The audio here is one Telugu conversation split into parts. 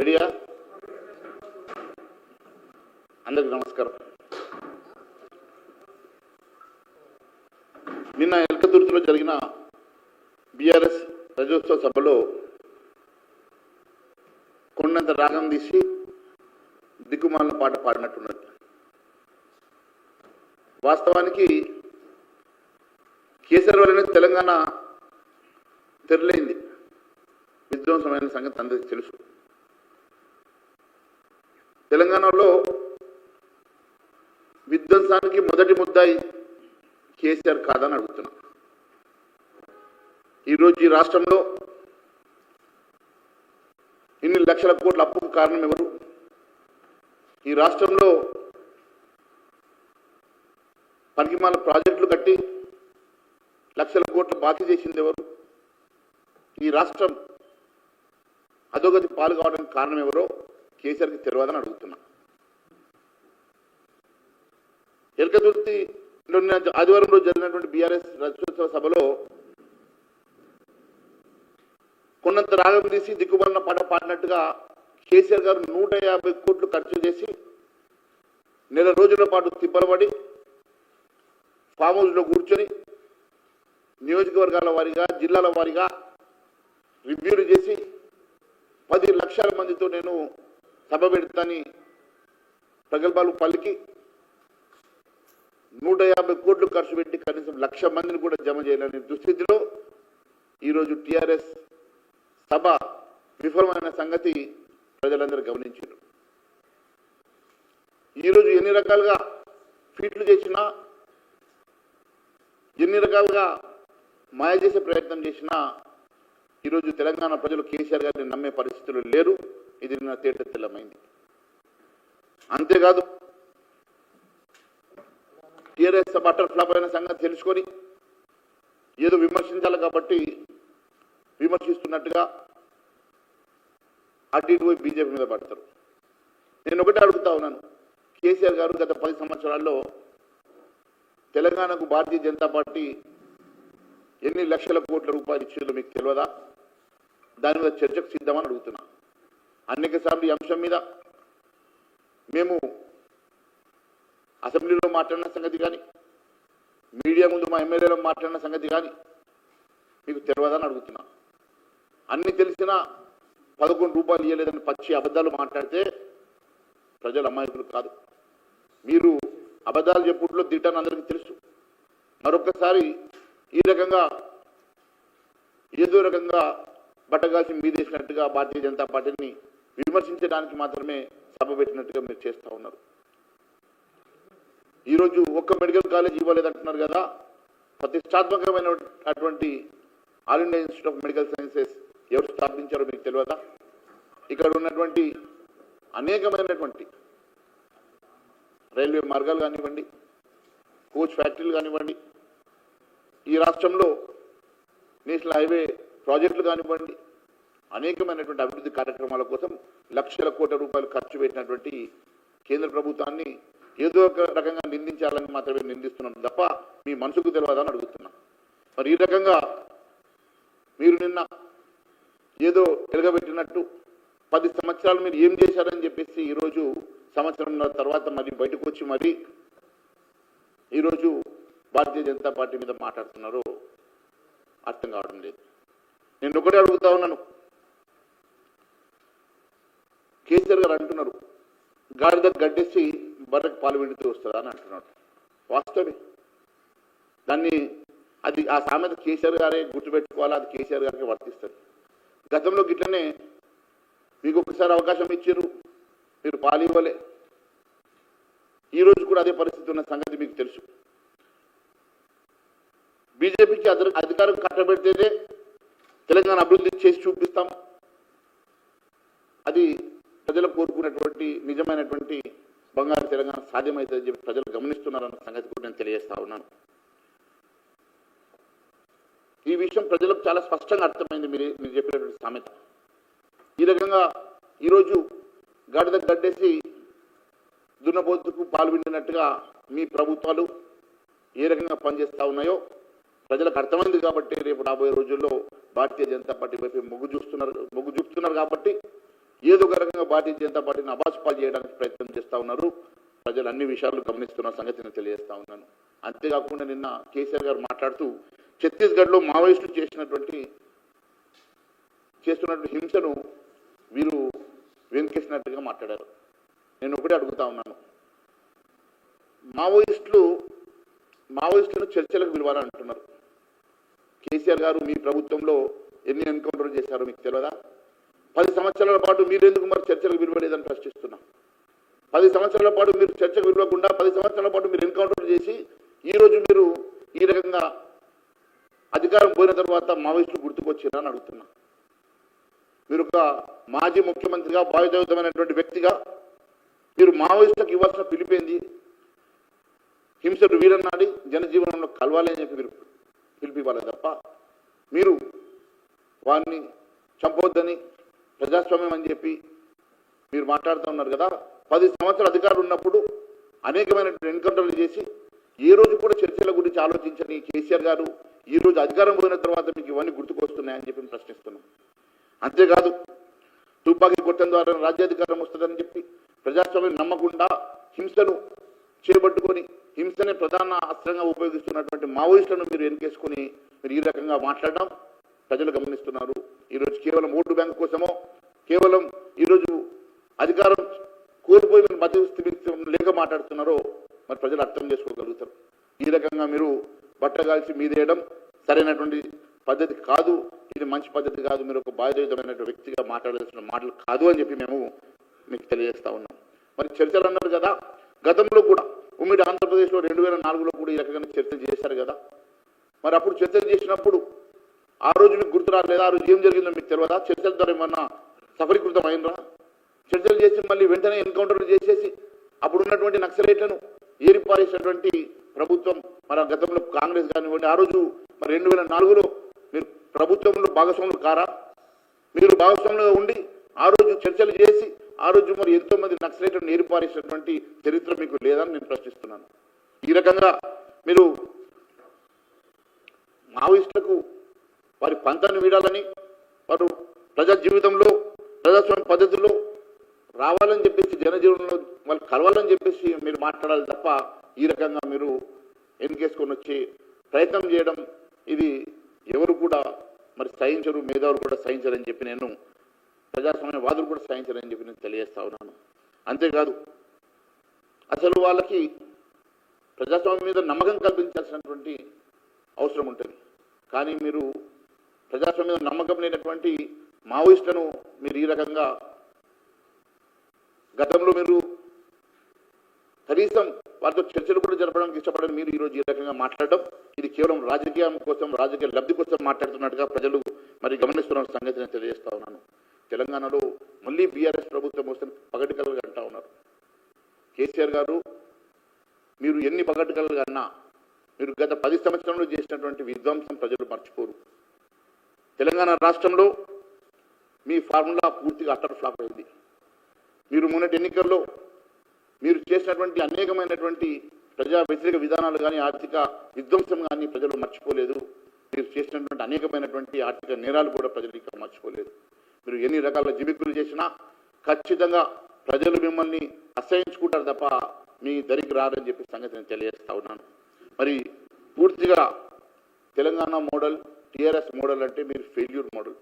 రెడీయా అందరికి నమస్కారం. నిన్న ఎల్కతుర్తిలో జరిగిన బీఆర్ఎస్ రజోత్సవ సభలో కొండంత రాగం తీసి దిక్కుమాలిన పాట పాడినట్టున్నది వాస్తవానికి కేసీఆర్ వల్లనే తెలంగాణ తెరలేంది విధ్వంసమైన సంగతి అందరికీ తెలుసు. తెలంగాణలో విధ్వంసానికి మొదటి ముద్దాయి కేసీఆర్ కాదని అడుగుతున్నా. ఈరోజు ఈ రాష్ట్రంలో ఇన్ని లక్షల కోట్ల అప్పుకు కారణం ఎవరు? ఈ రాష్ట్రంలో పనికిమాల ప్రాజెక్టులు కట్టి లక్షల కోట్లు బాకీ చేసింది ఎవరు? ఈ రాష్ట్రం అధోగతి పాలు కావడానికి కారణం ఎవరో? కేసీఆర్కి తెలియదని అడుగుతున్నా. ఎలకతుర్తి ఆదివారం రోజు జరిగినటువంటి బీఆర్ఎస్ రాజ్యోత్సవ సభలో కొన్నంత రాగం తీసి దిక్కుబడిన పాట పాడినట్టుగా కేసీఆర్ గారు నూట యాభై కోట్లు ఖర్చు చేసి నెల రోజుల పాటు తిప్పలబడి ఫామ్ హౌస్లో కూర్చొని నియోజకవర్గాల వారీగా జిల్లాల వారీగా రివ్యూలు చేసి పది లక్షల మందితో నేను సభ పెడతాని ప్రగల్భాలు పలికి నూట యాభై కోట్లు ఖర్చు పెట్టి కనీసం లక్ష మందిని కూడా జమ చేయాలనే దుస్థితిలో ఈరోజు టిఆర్ఎస్ సభ విఫలమైన సంగతి ప్రజలందరూ గమనించారు. ఈరోజు ఎన్ని రకాలుగా ఫీట్లు చేసినా ఎన్ని రకాలుగా మాయ చేసే ప్రయత్నం చేసినా ఈరోజు తెలంగాణ ప్రజలు కేసీఆర్ గారిని నమ్మే పరిస్థితులు లేరు. ఇది నా తేట తెల్లమైంది అంతేకాదు టీఆర్ఎస్ బటర్ ఫ్లాప్ అయిన సంగతి తెలుసుకొని ఏదో విమర్శించాలి కాబట్టి విమర్శిస్తున్నట్టుగా అటు ఇటు పోయి బీజేపీ మీద పడతారు. నేను ఒకటి అడుగుతా ఉన్నాను. కేసీఆర్ గారు గత పది సంవత్సరాల్లో తెలంగాణకు భారతీయ జనతా పార్టీ ఎన్ని లక్షల కోట్ల రూపాయలు ఇచ్చిందో మీకు తెలియదా? దాని మీద చర్చకు సిద్ధమని అడుగుతున్నా. అనేక సార్లు ఈ అంశం మీద మేము అసెంబ్లీలో మాట్లాడిన సంగతి కానీ మీడియా ముందు మా ఎమ్మెల్యేలో మాట్లాడిన సంగతి కానీ మీకు తెలియదని అడుగుతున్నా. అన్ని తెలిసినా పదకొండు రూపాయలు ఇవ్వలేదని పచ్చి అబద్ధాలు మాట్లాడితే ప్రజలు అమాయకులు కాదు. మీరు అబద్ధాలు చెప్పుట్లో దిట్టని అందరికీ తెలుసు. మరొకసారి ఈ రకంగా ఏదో రకంగా బట్టగాల్సి మీదేసినట్టుగా భారతీయ జనతా పార్టీని విమర్శించడానికి మాత్రమే సభ పెట్టినట్టుగా మీరు చేస్తూ ఉన్నారు. ఈరోజు ఒక్క మెడికల్ కాలేజ్ ఇవ్వలేదంటున్నారు కదా. ప్రతిష్టాత్మకమైన అటువంటి All India Institute of Medical Sciences ఎవరు స్థాపించారో మీకు తెలియదా? ఇక్కడ ఉన్నటువంటి అనేకమైనటువంటి రైల్వే మార్గాలు కానివ్వండి కోచ్ ఫ్యాక్టరీలు కానివ్వండి ఈ రాష్ట్రంలో నేషనల్ హైవే ప్రాజెక్టులు కానివ్వండి అనేకమైనటువంటి అభివృద్ధి కార్యక్రమాల కోసం లక్షల కోట్ల రూపాయలు ఖర్చు పెట్టినటువంటి కేంద్ర ప్రభుత్వాన్ని ఏదో ఒక రకంగా నిందించాలని మాత్రమే నిందిస్తున్నాం తప్ప మీ మనసుకు తెలియదని అడుగుతున్నా. మరి ఈ రకంగా మీరు నిన్న ఏదో ఎలగబెట్టినట్టు పది సంవత్సరాలు మీరు ఏం చేశారని చెప్పేసి ఈరోజు సంవత్సరం తర్వాత మరి బయటకు వచ్చి మరీ ఈరోజు భారతీయ జనతా పార్టీ మీద మాట్లాడుతున్నారో అర్థం కావడం లేదు. నేను ఒకటే అడుగుతా ఉన్నాను. కేసీఆర్ గారు అంటున్నారు గాడిద గడ్డేసి బర్రెకు పాలు పెడితే వస్తుందా అని అంటున్నాడు. వాస్తవే దాన్ని అది ఆ సామెత కేసీఆర్ గారే గుర్తుపెట్టుకోవాలి అది కేసీఆర్ గారికి వర్తిస్తుంది. గతంలో గిట్లనే మీకు ఒకసారి అవకాశం ఇచ్చారు మీరు పాలు ఇవ్వలే. ఈ రోజు కూడా అదే పరిస్థితి ఉన్న సంగతి మీకు తెలుసు. బీజేపీకి అధికారం కట్టబెడితేనే తెలంగాణ అభివృద్ధి చేసి చూపిస్తాం. అది ప్రజలు కోరుకున్నటువంటి నిజమైనటువంటి బంగారు తెలంగాణ సాధ్యమవుతుందని చెప్పి ప్రజలు గమనిస్తున్నారన్న సంగతి కూడా నేను తెలియజేస్తా ఉన్నాను. ఈ విషయం ప్రజలకు చాలా స్పష్టంగా అర్థమైంది మీరు మీరు చెప్పినటువంటి సామెత. ఈ రకంగా ఈరోజు గడ్డ గడ్డేసి దున్నబోతుకు పాలు మీ ప్రభుత్వాలు ఏ రకంగా పనిచేస్తూ ఉన్నాయో ప్రజలకు అర్థమైంది కాబట్టి రేపు రాబోయే రోజుల్లో భారతీయ జనతా పార్టీ వైపు మొగ్గు చూస్తున్నారు మొగ్గు చూపుతున్నారు కాబట్టి ఏదో ఒక రకంగా భారతీయ జనతా పార్టీని అబాసుపాలు చేయడానికి ప్రయత్నం చేస్తూ ఉన్నారు. ప్రజలు అన్ని విషయాలు గమనిస్తున్న సంగతి తెలియజేస్తా ఉన్నాను. అంతేకాకుండా నిన్న కేసీఆర్ గారు మాట్లాడుతూ ఛత్తీస్గఢ్లో మావోయిస్టులు చేసినటువంటి చేస్తున్నటువంటి హింసను వీరు వెనుకేసినట్టుగా మాట్లాడారు. నేను ఒకటే అడుగుతా ఉన్నాను. మావోయిస్టులు మావోయిస్టులను చర్చలకు పిలవాలని అంటున్నారు. కేసీఆర్ గారు మీ ప్రభుత్వంలో ఎన్ని ఎన్కౌంటర్ చేశారో మీకు తెలియదా పది సంవత్సరాల పాటు మీరు ఎందుకు మరి చర్చలకు విలువలేదని ప్రశ్నిస్తున్నా? పది సంవత్సరాల పాటు మీరు చర్చకు విలువకుండా పది సంవత్సరాల పాటు మీరు ఎన్కౌంటర్ చేసి ఈ రోజు మీరు ఈ రకంగా అధికారం పోయిన తర్వాత మావోయిస్టులు గుర్తుకొచ్చారని అడుగుతున్నా. మీరు ఒక మాజీ ముఖ్యమంత్రిగా భావితయుతమైనటువంటి వ్యక్తిగా మీరు మావోయిస్టులకు ఇవ్వాల్సిన పిలిపేంది? హింసలు వీరన్నాడి జనజీవనంలో కలవాలి అని చెప్పి మీరు పిలిపివ్వాలి తప్ప మీరు వారిని చంపవద్దని ప్రజాస్వామ్యం అని చెప్పి మీరు మాట్లాడుతూ ఉన్నారు కదా పది సంవత్సరాల అధికారులు ఉన్నప్పుడు అనేకమైనటువంటి ఎన్కౌంటర్లు చేసి ఏ రోజు కూడా చర్చల గురించి ఆలోచించని కేసీఆర్ గారు ఈ రోజు అధికారం పోయిన తర్వాత మీకు ఇవన్నీ గుర్తుకొస్తున్నాయని చెప్పి ప్రశ్నిస్తున్నాం. అంతేకాదు తుపాకీ కొట్టడం ద్వారా రాజ్యాధికారం వస్తుందని చెప్పి ప్రజాస్వామ్యం నమ్మకుండా హింసను చేపట్టుకొని హింసనే ప్రధాన అస్త్రంగా ఉపయోగిస్తున్నటువంటి మావోయిస్టులను మీరు ఎన్కేసుకొని మీరు ఈ రకంగా మాట్లాడడం ప్రజలు గమనిస్తున్నారు. ఈరోజు కేవలం ఓటు బ్యాంకు కోసమో కేవలం ఈరోజు అధికారం కోల్పోయిన మీరు మధ్య లేక మాట్లాడుతున్నారో మరి ప్రజలు అర్థం చేసుకోగలుగుతారు. ఈ రకంగా మీరు బట్టగాల్చి మీదేయడం సరైనటువంటి పద్ధతి కాదు. ఇది మంచి పద్ధతి కాదు. మీరు ఒక బాధ్యతమైనటువంటి వ్యక్తిగా మాట్లాడాల్సిన మాటలు కాదు అని చెప్పి మేము మీకు తెలియజేస్తా ఉన్నాం. మరి చర్చలు అన్నారు కదా. గతంలో కూడా ఉమ్మడి ఆంధ్రప్రదేశ్లో రెండు వేల నాలుగులో కూడా ఈ రకంగా చర్చలు చేశారు కదా. మరి అప్పుడు చర్చలు చేసినప్పుడు ఆ రోజు మీకు గుర్తు రాలేదా? ఆ రోజు ఏం జరిగిందో మీకు తెలియదా? చర్చల ద్వారా ఏమన్నా సఫలీకృతం అయినరా చర్చలు చేసి మళ్ళీ వెంటనే ఎన్కౌంటర్లు చేసేసి అప్పుడు ఉన్నటువంటి నక్సలైట్లను ఏరిపారేసినటువంటి ప్రభుత్వం మన గతంలో కాంగ్రెస్ కానివ్వండి ఆ రోజు మరి రెండు వేల నాలుగులో మీరు ప్రభుత్వంలో భాగస్వాములు కారా? మీరు భాగస్వాములుగా ఉండి ఆ రోజు చర్చలు చేసి ఆ రోజు మరి ఎంతో మంది నక్సలైట్లను ఏరిపారేసినటువంటి చరిత్ర మీకు లేదని నేను ప్రశ్నిస్తున్నాను. ఈ రకంగా మీరు మావోయిస్టులకు వారి పంతాన్ని వీడాలని వారు ప్రజా జీవితంలో ప్రజాస్వామ్య పద్ధతిలో రావాలని చెప్పేసి జనజీవనంలో వాళ్ళు కలవాలని చెప్పేసి మీరు మాట్లాడాలి తప్ప ఈ రకంగా మీరు ఎన్కేసుకొని వచ్చి ప్రయత్నం చేయడం ఇది ఎవరు కూడా మరి సహించరు మేధావులు కూడా సహించరని చెప్పి నేను ప్రజాస్వామ్య వాదులు కూడా సహించరని చెప్పి నేను తెలియజేస్తా ఉన్నాను. అంతేకాదు అసలు వాళ్ళకి ప్రజాస్వామ్యం మీద నమ్మకం కల్పించాల్సినటువంటి అవసరం ఉంటుంది. కానీ మీరు ప్రజాస్వామ్యం మీద నమ్మకం లేనటువంటి మావోయిస్టులను మీరు ఈ రకంగా గతంలో మీరు కనీసం వారితో చర్చలు కూడా జరపడానికి ఇష్టపడని మీరు ఈరోజు ఈ రకంగా మాట్లాడడం ఇది కేవలం రాజకీయం కోసం రాజకీయ లబ్ధి కోసం మాట్లాడుతున్నట్టుగా ప్రజలు మరి గమనిస్తున్న సంగతి నేను తెలియజేస్తా ఉన్నాను. తెలంగాణలో మళ్ళీ బీఆర్ఎస్ ప్రభుత్వం వస్తుంది పగటికలుగా అంటా ఉన్నారు. కేసీఆర్ గారు మీరు ఎన్ని పగటికలుగా అన్నా మీరు గత పది సంవత్సరంలో చేసినటువంటి విధ్వంసం ప్రజలు మర్చిపోరు. తెలంగాణ రాష్ట్రంలో మీ ఫార్ములా పూర్తిగా అట్టర్ ఫ్లాప్ అయింది. మీరు మొన్నటి ఎన్నికల్లో మీరు చేసినటువంటి అనేకమైనటువంటి ప్రజా వ్యతిరేక విధానాలు కానీ ఆర్థిక విధ్వంసం కానీ ప్రజలు మర్చిపోలేదు. మీరు చేసినటువంటి అనేకమైనటువంటి ఆర్థిక నేరాలు కూడా ప్రజలు ఇక్కడ మర్చిపోలేదు. మీరు ఎన్ని రకాల జిమిక్కులు చేసినా ఖచ్చితంగా ప్రజలు మిమ్మల్ని అసహించుకుంటారు తప్ప మీ దరికి రారని చెప్పి సంగతి నేను తెలియజేస్తా ఉన్నాను. మరి పూర్తిగా తెలంగాణ మోడల్ టీఆర్ఎస్ మోడల్ అంటే మీరు ఫెయిల్యూర్ మోడల్.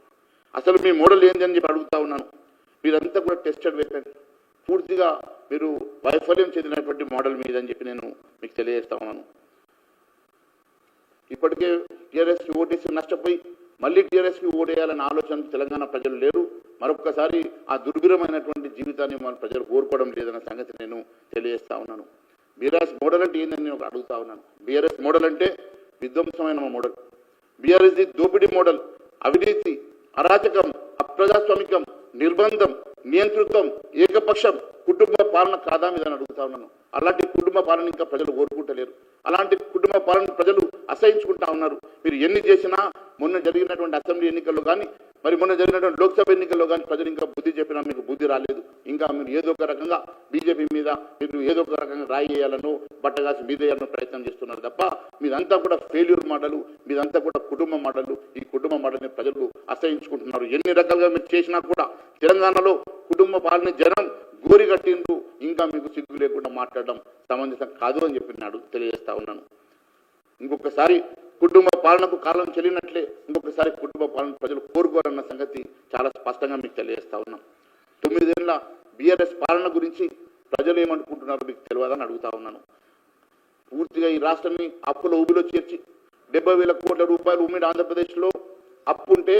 అసలు మీ మోడల్ ఏంది అని చెప్పి అడుగుతా ఉన్నాను. మీరంతా కూడా టెస్టెడ్ వెపన్ పూర్తిగా మీరు వైఫల్యం చెందినటువంటి మోడల్ మీద అని చెప్పి నేను మీకు తెలియజేస్తా ఉన్నాను. ఇప్పటికే టీఆర్ఎస్కి ఓటేసి నష్టపోయి మళ్ళీ టీఆర్ఎస్కి ఓటేయాలన్న ఆలోచన తెలంగాణ ప్రజలు లేరు. మరొకసారి ఆ దుర్భరమైనటువంటి జీవితాన్ని మన ప్రజలు కోరుకోవడం లేదన్న సంగతి నేను తెలియజేస్తా ఉన్నాను. బీఆర్ఎస్ మోడల్ అంటే ఏందని నేను అడుగుతా ఉన్నాను. బీఆర్ఎస్ మోడల్ అంటే విధ్వంసమైన మోడల్. బీఆర్ఎస్ది దోపిడీ మోడల్. అవినీతి అరాచకం అప్రజాస్వామికం నిర్బంధం నియంతృత్వం ఏకపక్షం కుటుంబ పాలన కాదా మీద అడుగుతా ఉన్నాను. అలాంటి కుటుంబ పాలన ఇంకా ప్రజలు కోరుకుంటలేరు. అలాంటి కుటుంబ పాలన ప్రజలు అసహించుకుంటా ఉన్నారు. మీరు ఎన్ని చేసినా మొన్న జరిగినటువంటి అసెంబ్లీ ఎన్నికల్లో కానీ మరి మొన్న జరిగినటువంటి లోక్సభ ఎన్నికల్లో కానీ ప్రజలు ఇంకా బుద్ధి చెప్పినా మీకు బుద్ధి రాలేదు. ఇంకా మీరు ఏదో ఒక రకంగా బీజేపీ మీద మీరు ఏదో ఒక రకంగా రాయి వేయాలనో బట్టగాసి మీదేయాలని ప్రయత్నం చేస్తున్నారు తప్ప మీదంతా కూడా ఫెయిల్యూర్ మోడలు మీదంతా కూడా కుటుంబ మోడలు ఈ కుటుంబ మోడల్ని ప్రజలు అసహించుకుంటున్నారు. ఎన్ని రకాలుగా మీరు చేసినా కూడా తెలంగాణలో కుటుంబ పాలన జనం గోరి కట్టిండ్రు. ఇంకా మీకు సిగ్గు లేకుండా మాట్లాడడం సమంజసం కాదు అని చెప్పినాడు తెలియజేస్తా ఉన్నాను. ఇంకొకసారి కుటుంబ పాలనకు కాలం చెల్లినట్లే ఇంకొకసారి కుటుంబ పాలన ప్రజలు కోరుకోరన్న సంగతి చాలా స్పష్టంగా మీకు తెలియజేస్తా ఉన్నాం తొమ్మిదేళ్ళ బీఆర్ఎస్ పాలన గురించి ప్రజలు ఏమనుకుంటున్నారో మీకు తెలియదని అడుగుతా ఉన్నాను. పూర్తిగా ఈ రాష్ట్రాన్ని అప్పుల ఊబిలో చేర్చి డెబ్బై వేల కోట్ల రూపాయలు ఉమ్మడి ఆంధ్రప్రదేశ్లో అప్పు ఉంటే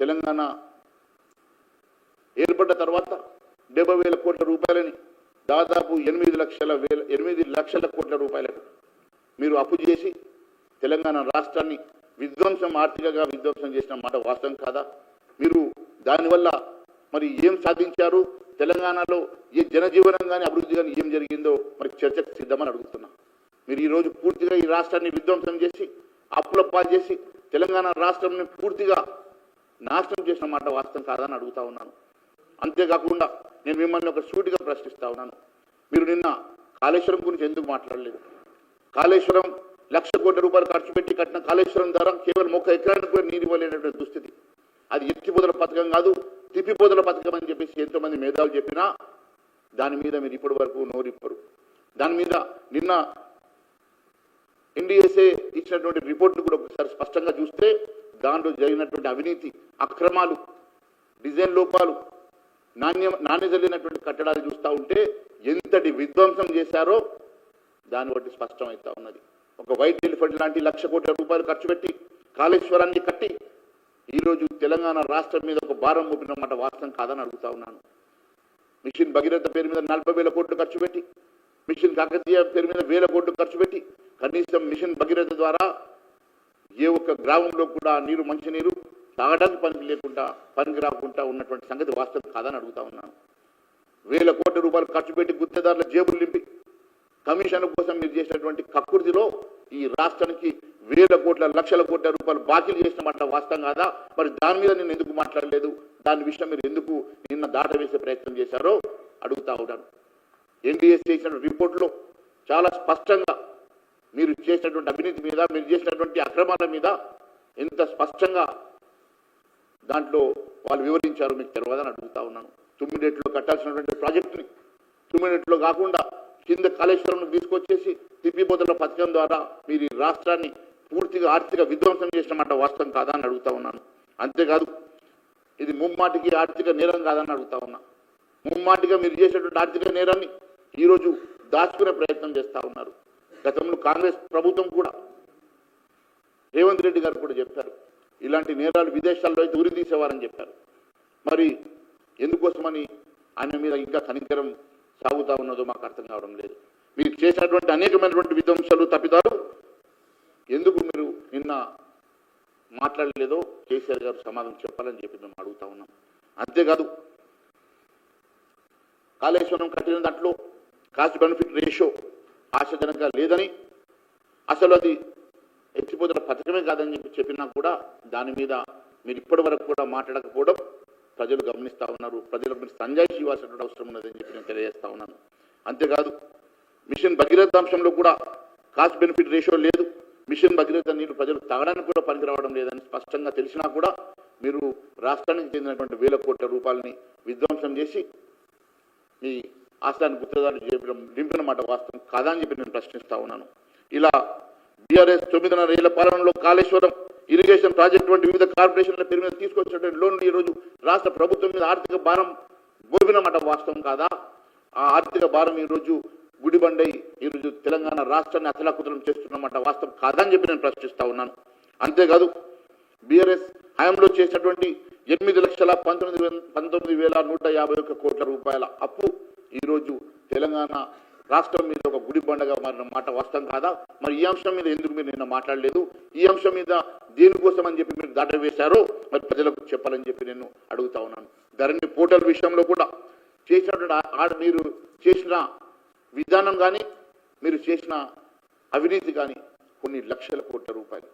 తెలంగాణ ఏర్పడ్డ తర్వాత డెబ్బై వేల కోట్ల రూపాయలని దాదాపు ఎనిమిది లక్షల వేల ఎనిమిది లక్షల కోట్ల రూపాయలకు మీరు అప్పు చేసి తెలంగాణ రాష్ట్రాన్ని విధ్వంసం ఆర్థికంగా విధ్వంసం చేసిన మాట వాస్తవం కాదా? మీరు దానివల్ల మరి ఏం సాధించారు? తెలంగాణలో ఏ జనజీవనం కానీ అభివృద్ధి కానీ ఏం జరిగిందో మరి చర్చకు సిద్ధమని అడుగుతున్నా. మీరు ఈరోజు పూర్తిగా ఈ రాష్ట్రాన్ని విధ్వంసం చేసి అప్పుల పాలు చేసి తెలంగాణ రాష్ట్రంని పూర్తిగా నాశనం చేసిన మాట వాస్తవం కాదని అడుగుతా ఉన్నాను. అంతేకాకుండా నేను మిమ్మల్ని ఒక సూటిగా ప్రశ్నిస్తా ఉన్నాను. మీరు నిన్న కాళేశ్వరం గురించి ఎందుకు మాట్లాడలేదు? కాళేశ్వరం లక్ష కోట్ల రూపాయలు ఖర్చు పెట్టి కట్టిన కాళేశ్వరం ద్వారా కేవలం ఒక ఎకరానికి కూడా నీరు ఇవ్వలేనటువంటి దుస్థితి. అది ఎత్తిపోదల పథకం కాదు తిప్పిపోదల పథకం అని చెప్పేసి ఎంతోమంది మేధావులు చెప్పినా దాని మీద మీరు ఇప్పటి వరకు నోరిప్పరు. దాని మీద నిన్న ఎన్డీఎస్ఏ ఇచ్చినటువంటి రిపోర్ట్ను కూడా ఒకసారి స్పష్టంగా చూస్తే దాంట్లో జరిగినటువంటి అవినీతి అక్రమాలు డిజైన్ లోపాలు నాణ్య నాణ్యత లేనటువంటి కట్టడాలు చూస్తూ ఉంటే ఎంతటి విధ్వంసం చేశారో దాన్ని బట్టి స్పష్టమవుతా ఉన్నది. ఒక వైట్ ఎలిఫెంట్ లాంటి లక్ష కోట్ల రూపాయలు ఖర్చు పెట్టి కాళేశ్వరాన్ని కట్టి ఈరోజు తెలంగాణ రాష్ట్రం మీద ఒక భారం మోపిన మాట వాస్తవం కాదని అడుగుతా ఉన్నాను. మిషన్ భగీరథ పేరు మీద నలభై వేల కోట్లు ఖర్చు పెట్టి మిషన్ కాకతీయ పేరు మీద వేల కోట్లు ఖర్చు పెట్టి కనీసం మిషన్ భగీరథ ద్వారా ఏ ఒక్క గ్రామంలో కూడా నీరు మంచినీరు తాగడానికి పనికి లేకుండా పనికి రాకుండా ఉన్నటువంటి సంగతి వాస్తవం కాదని అడుగుతా ఉన్నాను. వేల కోట్ల రూపాయలు ఖర్చు పెట్టి గుత్తేదారుల జేబులు నింపి కమిషన్ కోసం మీరు చేసినటువంటి కక్కుర్తిలో ఈ రాష్ట్రానికి వేల కోట్ల లక్షల కోట్ల రూపాయలు బాకీలు చేసిన మాట వాస్తవం కాదా? మరి దాని మీద నేను ఎందుకు మాట్లాడలేదు? దాని విషయం మీరు ఎందుకు నిన్న దాట వేసే ప్రయత్నం చేశారో అడుగుతా ఉన్నాను. ఎన్డీఎస్ చేసిన రిపోర్ట్లో చాలా స్పష్టంగా మీరు చేసినటువంటి అవినీతి మీద మీరు చేసినటువంటి అక్రమాల మీద ఎంత స్పష్టంగా దాంట్లో వాళ్ళు వివరించారు మీకు తెలియదని అడుగుతా ఉన్నాను. తుమ్మిడేట్లో కట్టాల్సినటువంటి ప్రాజెక్టుని తుమ్మిడేట్లో కాకుండా కింద కాళేశ్వరం తీసుకొచ్చేసి తిప్పిపోతుల పథకం ద్వారా మీరు ఈ రాష్ట్రాన్ని పూర్తిగా ఆర్థిక విధ్వంసం చేసినమాట వాస్తవం కాదా అని అడుగుతా ఉన్నాను. అంతేకాదు ఇది ముమ్మాటికి ఆర్థిక నేరం కాదని అడుగుతా ఉన్నా. ముమ్మాటిగా మీరు చేసేటువంటి ఆర్థిక నేరాన్ని ఈరోజు దాచుకునే ప్రయత్నం చేస్తా ఉన్నారు. గతంలో కాంగ్రెస్ ప్రభుత్వం కూడా రేవంత్ రెడ్డి గారు కూడా చెప్పారు. ఇలాంటి నేరాలు విదేశాల్లో అయితే ఉరి తీసేవారని చెప్పారు. మరి ఎందుకోసమని ఆయన మీద ఇంకా కనికరం సాగుతూ ఉన్నదో మాకు అర్థం కావడం లేదు. మీరు చేసినటువంటి అనేకమైనటువంటి విధ్వంసాలు తప్పిదాలు ఎందుకు మీరు నిన్న మాట్లాడలేదో కేసీఆర్ గారు సమాధానం చెప్పాలని చెప్పి మేము అడుగుతా ఉన్నాం. అంతేకాదు కాళేశ్వరం కట్టిన దాంట్లో కాస్ట్ బెనిఫిట్ రేషియో ఆశాజనకంగా లేదని అసలు అది ఎత్తిపోతున్న పథకమే కాదని చెప్పి చెప్పినా కూడా దాని మీద మీరు ఇప్పటి వరకు కూడా మాట్లాడకపోవడం ప్రజలు గమనిస్తా ఉన్నారు. ప్రజలకు మీరు సంజాయిషి ఇవ్వాల్సినటువంటి అవసరం ఉన్నదని చెప్పి నేను తెలియజేస్తా ఉన్నాను. అంతేకాదు మిషన్ భగీరథ అంశంలో కూడా కాస్ట్ బెనిఫిట్ రేషియో లేదు. మిషన్ భగీరథ నీరు ప్రజలు తాగడానికి కూడా పనికి రావడం లేదని స్పష్టంగా తెలిసినా కూడా మీరు రాష్ట్రానికి చెందినటువంటి వేల కోట్ల రూపాయలని విధ్వంసం చేసి మీ ఆస్థాన్ని గుర్తుదారులు చేయడం దింపిన మాట వాస్తవం కాదా అని చెప్పి నేను ప్రశ్నిస్తా ఉన్నాను. ఇలా బీఆర్ఎస్ తొమ్మిదిన్నర ఏళ్ళ పాలనలో కాళేశ్వరం ఇరిగేషన్ ప్రాజెక్టు వంటి వివిధ కార్పొరేషన్ల పేరు మీద తీసుకొచ్చినటువంటి లోన్లు ఈ రోజు రాష్ట్ర ప్రభుత్వం మీద ఆర్థిక భారం మోపినమాట వాస్తవం కాదా? ఆ ఆర్థిక భారం ఈ రోజు గుడిబండై ఈ రోజు తెలంగాణ రాష్ట్రాన్ని అతలాకుతలం చేస్తున్నమాట వాస్తవం కాదని చెప్పి నేను ప్రశ్నిస్తా ఉన్నాను. అంతేకాదు బీఆర్ఎస్ హయాంలో చేసినటువంటి ఎనిమిది లక్షల పంతొమ్మిది పంతొమ్మిది వేల నూట యాభై ఒక్క కోట్ల రూపాయల అప్పు ఈరోజు తెలంగాణ రాష్ట్రం మీద ఒక గుడి బండగా మారిన మాట వాస్తవం కాదా? మరి ఈ అంశం మీద ఎందుకు మీరు నిన్న మాట్లాడలేదు? ఈ అంశం మీద దేనికోసం అని చెప్పి మీరు దాటవేశారో మరి ప్రజలకు చెప్పాలని చెప్పి నేను అడుగుతా ఉన్నాను. ధరణి పోర్టల్ విషయంలో కూడా చేసినటువంటి ఆడ మీరు చేసిన విధానం కానీ మీరు చేసిన అవినీతి కానీ కొన్ని లక్షల కోట్ల రూపాయలు.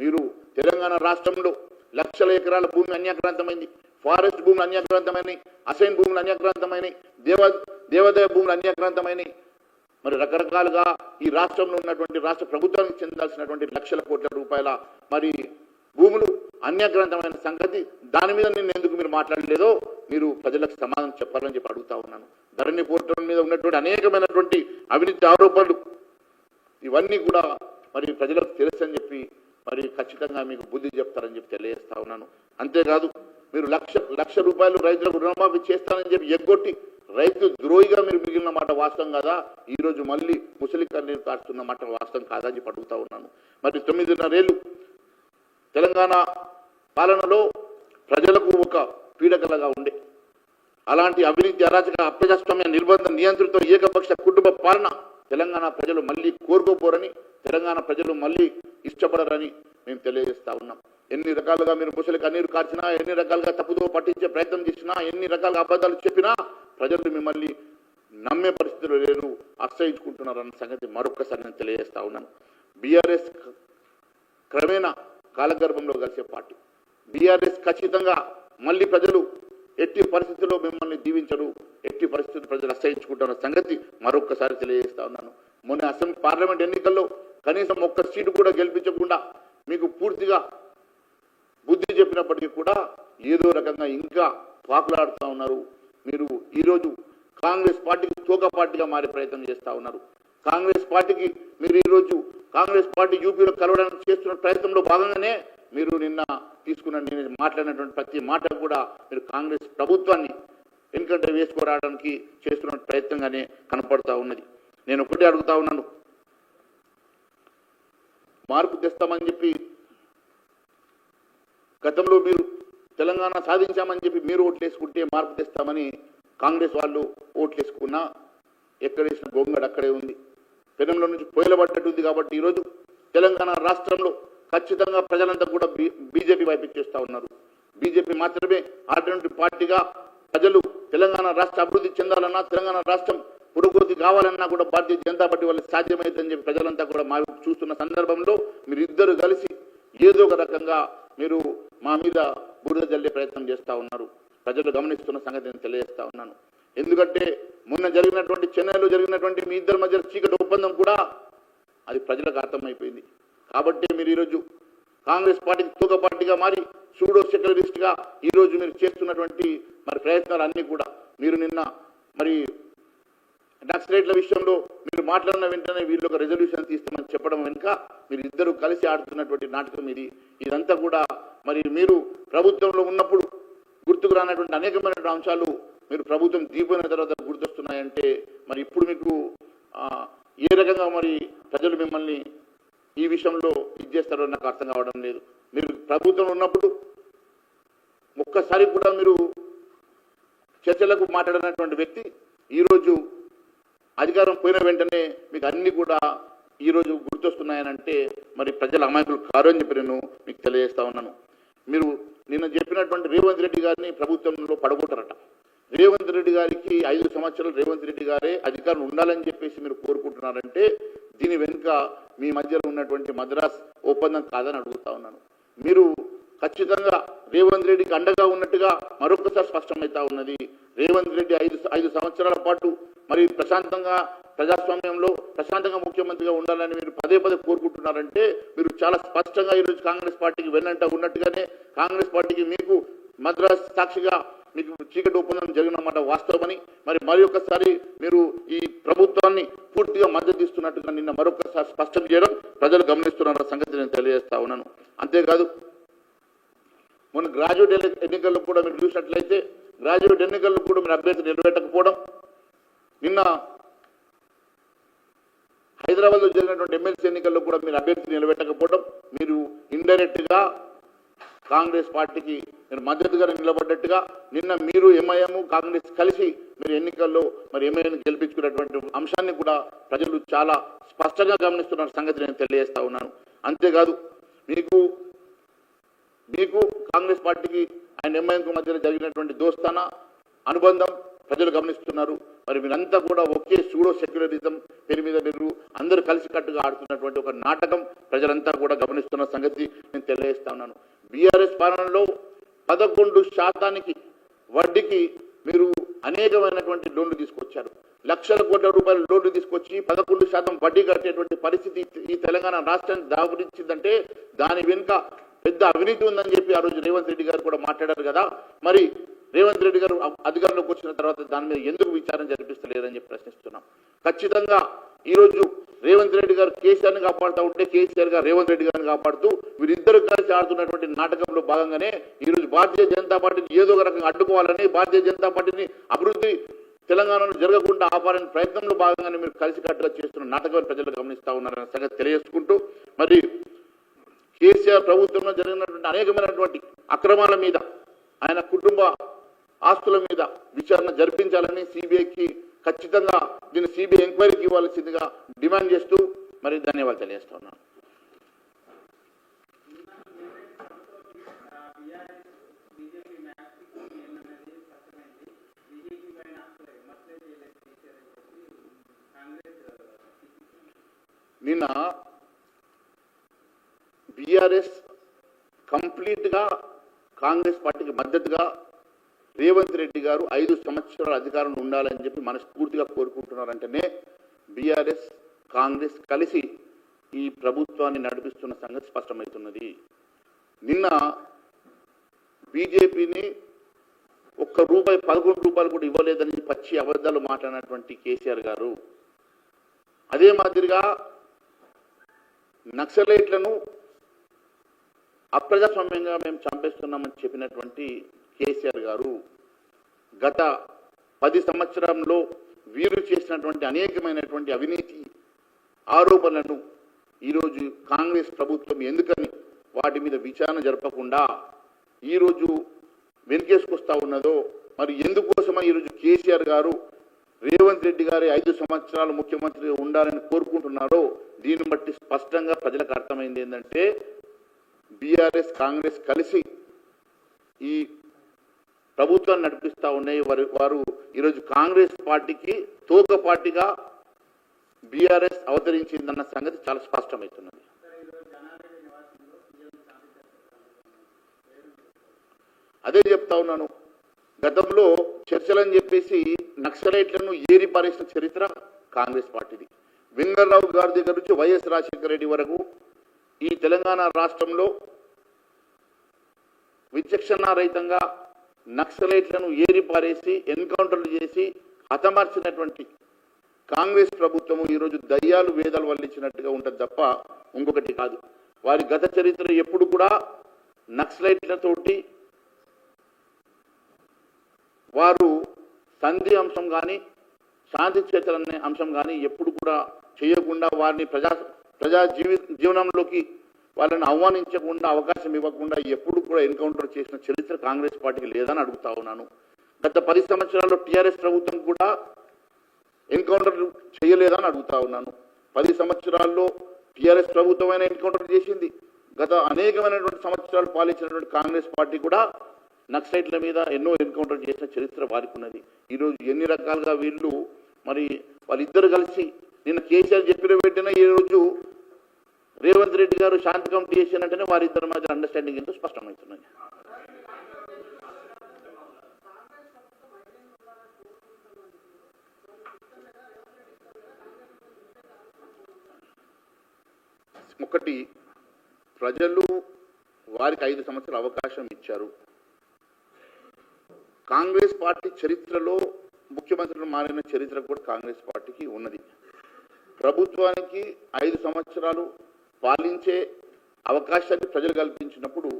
మీరు తెలంగాణ రాష్ట్రంలో లక్షల ఎకరాల భూమి అన్యాక్రాంతమైంది. ఫారెస్ట్ భూములు అన్యాక్రాంతమైనవి అసైన్ భూములు అన్యాక్రాంతమైనవి దేవ దేవాదాయ భూములు అన్యాక్రాంతమైనవి మరి రకరకాలుగా ఈ రాష్ట్రంలో ఉన్నటువంటి రాష్ట్ర ప్రభుత్వానికి చెందాల్సినటువంటి లక్షల కోట్ల రూపాయల మరి భూములు అన్యగ్రంథమైన సంగతి దాని మీద నేను ఎందుకు మీరు మాట్లాడలేదో మీరు ప్రజలకు సమాధానం చెప్పాలని చెప్పి అడుగుతా ఉన్నాను. ధరణి పోర్టల్ మీద ఉన్నటువంటి అనేకమైనటువంటి అవినీతి ఆరోపణలు ఇవన్నీ కూడా మరి ప్రజలకు తెలుసని చెప్పి మరి ఖచ్చితంగా మీకు బుద్ధి చెప్తారని చెప్పి తెలియజేస్తా ఉన్నాను. అంతేకాదు మీరు లక్ష లక్ష రూపాయలు రైతులకు రుణమాఫీ చేస్తానని చెప్పి ఎగ్గొట్టి రైతు ద్రోహిగా మీరు మిగిలిన మాట వాస్తవం కదా? ఈరోజు మళ్ళీ ముసలి కన్నీరు కాస్తున్న మాట వాస్తవం కాదా అని చెప్పి అడుగుతా ఉన్నాను. మరి తొమ్మిదిన్నరేళ్ళు తెలంగాణ పాలనలో ప్రజలకు ఒక పీడకలగా ఉండే. అలాంటి అవినీతి అరాచక అప్రజాస్వామ్య నిర్బంధ నియంత్రిత ఏకపక్ష కుటుంబ పాలన తెలంగాణ ప్రజలు మళ్ళీ కోరుకోపోరని తెలంగాణ ప్రజలు మళ్ళీ ఇష్టపడరని మేము తెలియజేస్తా ఉన్నాం. ఎన్ని రకాలుగా మీరు ముసలి కన్నీరు కార్చినా ఎన్ని రకాలుగా తప్పుదో పట్టించే ప్రయత్నం చేసినా ఎన్ని రకాలుగా అబద్ధాలు చెప్పినా ప్రజలు మిమ్మల్ని నమ్మే పరిస్థితులు లేరు ఆశ్రయించుకుంటున్నారు అన్న సంగతి మరొకసారి నేను తెలియజేస్తా ఉన్నాను. బీఆర్ఎస్ క్రమేణా కాలగర్భంలో కలిసే పార్టీ. బీఆర్ఎస్ ఖచ్చితంగా మళ్ళీ ప్రజలు ఎట్టి పరిస్థితుల్లో మిమ్మల్ని దీవించరు ఎట్టి పరిస్థితులు ప్రజలు అసహించుకుంటున్న సంగతి మరొక్కసారి తెలియజేస్తా ఉన్నాను. మొన్న అసెంబ్లీ పార్లమెంట్ ఎన్నికల్లో కనీసం ఒక్క సీటు కూడా గెలిపించకుండా మీకు పూర్తిగా బుద్ధి చెప్పినప్పటికీ కూడా ఏదో రకంగా ఇంకా పాకులాడుతూ ఉన్నారు. మీరు ఈరోజు కాంగ్రెస్ పార్టీకి తోక పార్టీగా మారే ప్రయత్నం చేస్తూ ఉన్నారు. కాంగ్రెస్ పార్టీకి మీరు ఈరోజు కాంగ్రెస్ పార్టీ యూపీలో కలవడానికి చేస్తున్న ప్రయత్నంలో భాగంగానే మీరు నిన్న తీసుకున్న నేను మాట్లాడినటువంటి ప్రతి మాట కూడా మీరు కాంగ్రెస్ ప్రభుత్వాన్ని ఎందుకంటే వేసుకురావడానికి చేస్తున్న ప్రయత్నంగానే కనపడతా ఉన్నది. నేను ఒకటి అడుగుతా ఉన్నాను. మార్పు తెస్తామని చెప్పి గతంలో మీరు తెలంగాణ సాధించామని చెప్పి మీరు ఓట్లేసుకుంటే మార్పు తెస్తామని కాంగ్రెస్ వాళ్ళు ఓట్లేసుకున్నా ఎక్కడేసిన గొంగడు అక్కడే ఉంది. పెనంలో నుంచి పొయలబడ్డట్టు ఉంది కాబట్టి ఈరోజు తెలంగాణ రాష్ట్రంలో ఖచ్చితంగా ప్రజలంతా కూడా బీజేపీ వైపు చేస్తూ ఉన్నారు. బీజేపీ మాత్రమే ఆల్టర్నేటివ్ పార్టీగా ప్రజలు తెలంగాణ రాష్ట్ర అభివృద్ధి చెందాలన్నా తెలంగాణ రాష్ట్రం పురోగతి కావాలన్నా కూడా భారతీయ జనతా పార్టీ వాళ్ళకి సాధ్యమైందని చెప్పి ప్రజలంతా కూడా మా చూస్తున్న సందర్భంలో మీరు ఇద్దరు కలిసి ఏదో ఒక రకంగా మీరు మా మీద బురద జల్లే ప్రయత్నం చేస్తా ఉన్నారు. ప్రజలు గమనిస్తున్న సంగతి నేను తెలియజేస్తా ఉన్నాను. ఎందుకంటే మొన్న జరిగినటువంటి చెన్నైలో జరిగినటువంటి మీ ఇద్దరి మధ్య చీకటి ఒప్పందం కూడా అది ప్రజలకు అర్థమైపోయింది. కాబట్టి మీరు ఈరోజు కాంగ్రెస్ పార్టీకి తూక పార్టీగా మారి సూడో సెక్యులరిస్ట్గా గా ఈ రోజు మీరు చేస్తున్నటువంటి మరి ప్రయత్నాలు అన్నీ కూడా మీరు నిన్న మరి నక్సలైట్ల విషయంలో మీరు మాట్లాడిన వెంటనే వీళ్ళు ఒక రెజల్యూషన్ తీస్తామని చెప్పడం వెనుక మీరు ఇద్దరు కలిసి ఆడుతున్నటువంటి నాటకం ఇది. ఇదంతా కూడా మరి మీరు ప్రభుత్వంలో ఉన్నప్పుడు గుర్తుకు రానటువంటి అనేకమైన అంశాలు మీరు ప్రభుత్వం దిగిపోయిన తర్వాత గుర్తొస్తున్నాయంటే మరి ఇప్పుడు మీకు ఏ రకంగా మరి ప్రజలు మిమ్మల్ని ఈ విషయంలో ఇది చేస్తారో నాకు అర్థం కావడం లేదు. మీరు ప్రభుత్వం ఉన్నప్పుడు ఒక్కసారి కూడా మీరు చర్చలకు మాట్లాడినటువంటి వ్యక్తి ఈరోజు అధికారం పోయిన వెంటనే మీకు అన్ని కూడా ఈరోజు గుర్తొస్తున్నాయనంటే మరి ప్రజల అమాయకులు కారు అని చెప్పి నేను మీకు తెలియజేస్తా ఉన్నాను. మీరు నిన్న చెప్పినటువంటి రేవంత్ రెడ్డి గారిని ప్రభుత్వంలో పడగొట్టరట. రేవంత్ రెడ్డి గారికి ఐదు సంవత్సరాలు రేవంత్ రెడ్డి గారే అధికారులు ఉండాలని చెప్పేసి మీరు కోరుకుంటున్నారంటే దీని వెనుక మీ మధ్యలో ఉన్నటువంటి మద్రాస్ ఒప్పందం కాదని అడుగుతా ఉన్నాను. మీరు ఖచ్చితంగా రేవంత్ రెడ్డికి అండగా ఉన్నట్టుగా మరొకసారి స్పష్టమవుతా ఉన్నది. రేవంత్ రెడ్డి ఐదు ఐదు సంవత్సరాల పాటు మరి ప్రశాంతంగా ప్రజాస్వామ్యంలో ప్రశాంతంగా ముఖ్యమంత్రిగా ఉండాలని మీరు పదే పదే కోరుకుంటున్నారంటే మీరు చాలా స్పష్టంగా ఈరోజు కాంగ్రెస్ పార్టీకి వెన్నంట ఉన్నట్టుగానే కాంగ్రెస్ పార్టీకి మీకు మద్రాస్ సాక్షిగా మీకు చీకటి ఒప్పందం జరిగినమాట వాస్తవమని. మరి మరి ఒక్కసారి మీరు ఈ ప్రభుత్వాన్ని పూర్తిగా మద్దతు ఇస్తున్నట్టుగా నిన్న మరొకసారి స్పష్టం చేయడం ప్రజలు గమనిస్తున్న సంగతి నేను తెలియజేస్తా ఉన్నాను. అంతేకాదు మొన్న గ్రాడ్యుయేట్ ఎన్నికల్లో కూడా మీరు చూసినట్లయితే గ్రాడ్యుయేట్ ఎన్నికల్లో కూడా మీరు అభ్యర్థి నిలబెట్టకపోవడం నిన్న హైదరాబాద్లో జరిగినటువంటి ఎమ్మెల్సీ ఎన్నికల్లో కూడా మీరు అభ్యర్థి నిలబెట్టకపోవడం మీరు ఇండైరెక్ట్గా కాంగ్రెస్ పార్టీకి మీరు మద్దతుగా నిలబడ్డట్టుగా నిన్న మీరు ఎంఐఎం కాంగ్రెస్ కలిసి మీరు ఎన్నికల్లో మరి ఎంఐఎం గెలిపించుకున్నటువంటి అంశాన్ని కూడా ప్రజలు చాలా స్పష్టంగా గమనిస్తున్న సంగతి నేను తెలియజేస్తా ఉన్నాను. అంతేకాదు మీకు మీకు కాంగ్రెస్ పార్టీకి ఆయన ఎంఐఎంకు మధ్యలో జరిగినటువంటి దోస్తాన అనుబంధం ప్రజలు గమనిస్తున్నారు. మరి మీరంతా కూడా ఒకే సూడో సెక్యులరిజం పేరు మీద మీరు అందరూ కలిసికట్టుగా ఆడుతున్నటువంటి ఒక నాటకం ప్రజలంతా కూడా గమనిస్తున్న సంగతి నేను తెలియజేస్తా ఉన్నాను. బీఆర్ఎస్ పాలనలో పదకొండు శాతానికి వడ్డీకి మీరు అనేకమైనటువంటి లోన్లు తీసుకొచ్చారు. లక్షల కోట్ల రూపాయల లోన్లు తీసుకొచ్చి పదకొండు శాతం వడ్డీ కట్టేటువంటి పరిస్థితి ఈ తెలంగాణ రాష్ట్రాన్ని దాపురించిందంటే దాని వెనుక పెద్ద అవినీతి ఉందని చెప్పి ఆ రోజు రేవంత్ రెడ్డి గారు కూడా మాట్లాడారు కదా. మరి రేవంత్ రెడ్డి గారు అధికారంలోకి వచ్చిన తర్వాత దాని మీద ఎందుకు విచారణ జరిపిస్తలేరని చెప్పి ప్రశ్నిస్తున్నాం. ఖచ్చితంగా ఈ రోజు రేవంత్ రెడ్డి గారు కేసీఆర్ని కాపాడుతూ ఉంటే కేసీఆర్ గారు రేవంత్ రెడ్డి గారిని కాపాడుతూ వీరిద్దరు కలిసి ఆడుతున్నటువంటి నాటకంలో భాగంగానే ఈ రోజు భారతీయ జనతా పార్టీని ఏదో ఒక రకంగా అడ్డుకోవాలని భారతీయ జనతా పార్టీని అభివృద్ధి తెలంగాణలో జరగకుండా ఆపాలనే ప్రయత్నంలో భాగంగానే మీరు కలిసికట్టుగా చేస్తున్న నాటకాలు ప్రజలు గమనిస్తా ఉన్నారనే సంగతి తెలియజేసుకుంటూ మరి కేసీఆర్ ప్రభుత్వంలో జరిగినటువంటి అనేకమైనటువంటి అక్రమాల మీద ఆయన కుటుంబ ఆస్తుల మీద విచారణ జరిపించాలని సిబిఐకి ఖచ్చితంగా దీన్ని సిబిఐ ఎంక్వైరీకి ఇవ్వాల్సిందిగా డిమాండ్ చేస్తూ మరి ధన్యవాదాలు తెలియజేస్తా ఉన్నాను. నిన్న బీఆర్ఎస్ కంప్లీట్గా కాంగ్రెస్ పార్టీకి మద్దతుగా రేవంత్ రెడ్డి గారు ఐదు సంవత్సరాల అధికారంలో ఉండాలని చెప్పి మనస్ఫూర్తిగా కోరుకుంటున్నారంటేనే బీఆర్ఎస్ కాంగ్రెస్ కలిసి ఈ ప్రభుత్వాన్ని నడిపిస్తున్న సంగతి స్పష్టమవుతున్నది. నిన్న బీజేపీని ఒక్క రూపాయి పదకొండు రూపాయలు కూడా ఇవ్వలేదని పచ్చి అబద్ధాలు మాట్లాడినటువంటి కేసీఆర్ గారు. అదే మాదిరిగా నక్సలైట్లను అప్రజాస్వామ్యంగా మేము చంపేస్తున్నామని చెప్పినటువంటి కేసీఆర్ గారు గత పది సంవత్సరంలో వీరు చేసినటువంటి అనేకమైనటువంటి అవినీతి ఆరోపణలను ఈరోజు కాంగ్రెస్ ప్రభుత్వం ఎందుకని వాటి మీద విచారణ జరపకుండా ఈరోజు వెనుకేసుకొస్తా ఉన్నదో మరి ఎందుకోసమని ఈరోజు కేసీఆర్ గారు రేవంత్ రెడ్డి గారి ఐదు సంవత్సరాలు ముఖ్యమంత్రిగా ఉండాలని కోరుకుంటున్నారో దీన్ని బట్టి స్పష్టంగా ప్రజలకు అర్థమైంది ఏంటంటే బీఆర్ఎస్ కాంగ్రెస్ కలిసి ఈ ప్రభుత్వాన్ని నడిపిస్తా ఉన్నాయి. వారు వారు ఈరోజు కాంగ్రెస్ పార్టీకి తోక పార్టీగా బీఆర్ఎస్ అవతరించిందన్న సంగతి చాలా స్పష్టమవుతున్నది. అదే చెప్తా ఉన్నాను. గతంలో చర్చలని చెప్పేసి నక్సలైట్లను ఏరి పారేసిన చరిత్ర కాంగ్రెస్ పార్టీది. వెంగళరావు గారి దగ్గర నుంచి వైఎస్ రాజశేఖర రెడ్డి వరకు ఈ తెలంగాణ రాష్ట్రంలో విచక్షణారహితంగా నక్సలైట్లను ఏరిపారేసి ఎన్కౌంటర్లు చేసి హతమార్చినటువంటి కాంగ్రెస్ ప్రభుత్వము ఈరోజు దయ్యాలు వేదాలు వల్లించినట్టుగా ఉంటుంది తప్ప ఇంకొకటి కాదు. వారి గత చరిత్ర ఎప్పుడు కూడా నక్సలైట్లతోటి వారు సంధి అంశం కానీ శాంతి చేతలనే అంశం కానీ ఎప్పుడు కూడా చేయకుండా వారిని ప్రజా ప్రజా జీవి జీవనంలోకి వాళ్ళని అవమానించకుండా అవకాశం ఇవ్వకుండా ఎప్పుడు కూడా ఎన్కౌంటర్ చేసిన చరిత్ర కాంగ్రెస్ పార్టీకి లేదని అడుగుతా ఉన్నాను. గత పది సంవత్సరాల్లో టీఆర్ఎస్ ప్రభుత్వం కూడా ఎన్కౌంటర్ చేయలేదని అడుగుతా ఉన్నాను. పది సంవత్సరాల్లో టీఆర్ఎస్ ప్రభుత్వమైన ఎన్కౌంటర్ చేసింది. గత అనేకమైనటువంటి సంవత్సరాలు పాలించినటువంటి కాంగ్రెస్ పార్టీ కూడా నక్సైట్ల మీద ఎన్నో ఎన్కౌంటర్ చేసిన చరిత్ర వారికి ఉన్నది. ఈరోజు ఎన్ని రకాలుగా వీళ్ళు మరి వాళ్ళిద్దరు కలిసి నిన్న కేసీఆర్ చెప్పిన పెట్టిన ఈ రోజు రేవంత్ రెడ్డి గారు శాంతి కమిటీ చేసినట్టనే వారిద్దరి మధ్య అండర్స్టాండింగ్ ఎంతో స్పష్టమవుతున్నాయి ఒకటి ప్రజలు వారికి ఐదు సంవత్సరాల అవకాశం ఇచ్చారు. కాంగ్రెస్ పార్టీ చరిత్రలో ముఖ్యమంత్రులు మారిన చరిత్ర కూడా కాంగ్రెస్ పార్టీకి ఉన్నది. ప్రభుత్వానికి ఐదు సంవత్సరాలు పాలించే అవకాశాన్ని ప్రజలు కల్పించినప్పుడు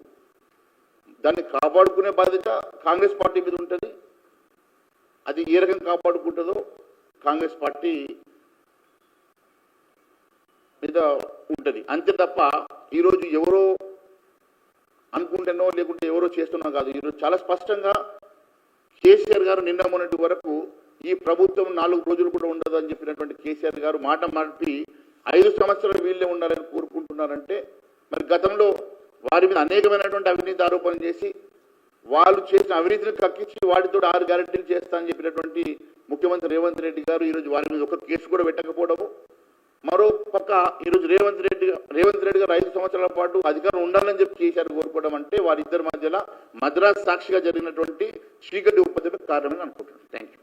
దాన్ని కాపాడుకునే బాధ్యత కాంగ్రెస్ పార్టీ మీద ఉంటుంది. అది ఏ రకంగా కాపాడుకుంటుందో కాంగ్రెస్ పార్టీ మీద ఉంటుంది. అంతే తప్ప ఈరోజు ఎవరో అనుకుంటేనో లేకుంటే ఎవరో చేస్తున్నా కాదు. ఈరోజు చాలా స్పష్టంగా కేసీఆర్ గారు నిన్న మొన్నటి వరకు ఈ ప్రభుత్వం నాలుగు రోజులు కూడా ఉండదు అని చెప్పినటువంటి కేసీఆర్ గారు మాట మార్పి ఐదు సంవత్సరాలు వీళ్ళే ఉండాలని కోరుకుంటున్నారంటే మరి గతంలో వారి మీద అనేకమైనటువంటి అవినీతి ఆరోపణలు చేసి వాళ్ళు చేసిన అవినీతిని కక్కించి వాటితో ఆరు గ్యారెంటీలు చేస్తా అని చెప్పినటువంటి ముఖ్యమంత్రి రేవంత్ రెడ్డి గారు ఈరోజు వారి మీద ఒక కేసు కూడా పెట్టకపోవడము. మరో పక్క ఈరోజు రేవంత్ రెడ్డి రేవంత్ రెడ్డి గారు ఐదు సంవత్సరాల పాటు అధికారం ఉండాలని చెప్పి కేసీఆర్ కోరుకోవడం అంటే వారిద్దరి మధ్యలో మద్రాస్ సాక్షిగా జరిగినటువంటి చీకటి ఒప్పందమే కారణమని అనుకుంటున్నాను. Thank you